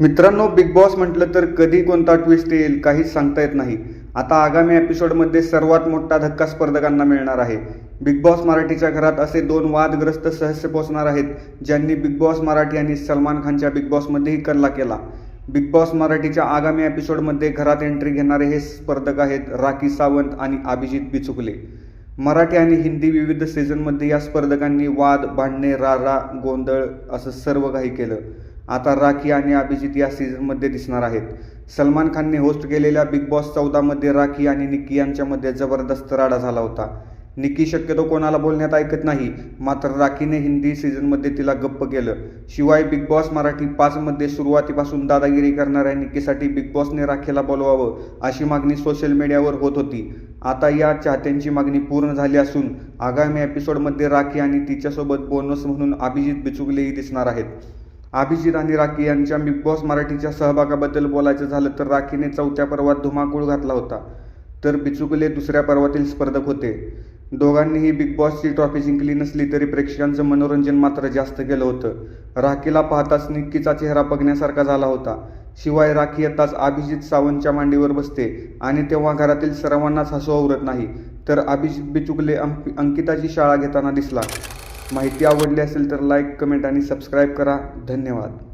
मित्रांनो big boss म्हटलं तर कधी कोणता ट्विस्ट येईल काहीच सांगता येत नाही. आता आगामी एपिसोडमध्ये सर्वात मोठा धक्का स्पर्धकांना मिळणार आहे. बिग बॉस मराठीच्या घरात असे दोन वादग्रस्त सहस्य पोचणार आहेत ज्यांनी बिग बॉस मराठी आणि सलमान खानच्या बिग बॉसमध्येही कल्ला केला. बिग बॉस मराठीच्या आगामी एपिसोडमध्ये घरात एंट्री घेणारे हे स्पर्धक आहेत राखी सावंत आणि अभिजित बिचुकले. मराठी आणि हिंदी विविध सीझनमध्ये या स्पर्धकांनी वाद भांडणे रारा गोंधळ असं सर्व काही केलं. आता राखी आणि अभिजित या सीझनमध्ये दिसणार आहेत. सलमान खानने होस्ट केलेल्या बिग बॉस चौदामध्ये राखी आणि निक्की यांच्यामध्ये जबरदस्त राडा झाला होता. निक्की शक्यतो कोणाला बोलण्यात ऐकत नाही मात्र राखीने हिंदी सीझनमध्ये तिला गप्प केलं. शिवाय बिग बॉस मराठी पाचमध्ये सुरुवातीपासून दादागिरी करणाऱ्या निक्कीसाठी बिग बॉसने राखीला बोलवावं अशी मागणी सोशल मीडियावर होत होती. आता या चाहत्यांची मागणी पूर्ण झाली असून आगामी एपिसोडमध्ये राखी आणि तिच्यासोबत बोनस म्हणून अभिजित बिचुकलेही दिसणार आहेत. अभिजित आणि राखी यांच्या बिग बॉस मराठीच्या सहभागाबद्दल बोलायचं झालं तर राखीने चौथ्या पर्वात धुमाकूळ घातला होता. तर बिचुकले दुसऱ्या पर्वातील स्पर्धक होते. दोघांनीही बिग बॉसची ट्रॉफी जिंकली नसली तरी प्रेक्षकांचं मनोरंजन मात्र जास्त केलं होतं. राखीला पाहताच निक्कीचा चेहरा बघण्यासारखा झाला होता. शिवाय राखी येताच अभिजित सावंतच्या मांडीवर बसते आणि तेव्हा घरातील सर्वांनाच हसू आवरत नाही. तर अभिजित बिचुकले अंक अंकिताची शाळा घेताना दिसला. माहिती आवडली असेल तर लाईक कमेंट आणि सबस्क्राईब करा. धन्यवाद.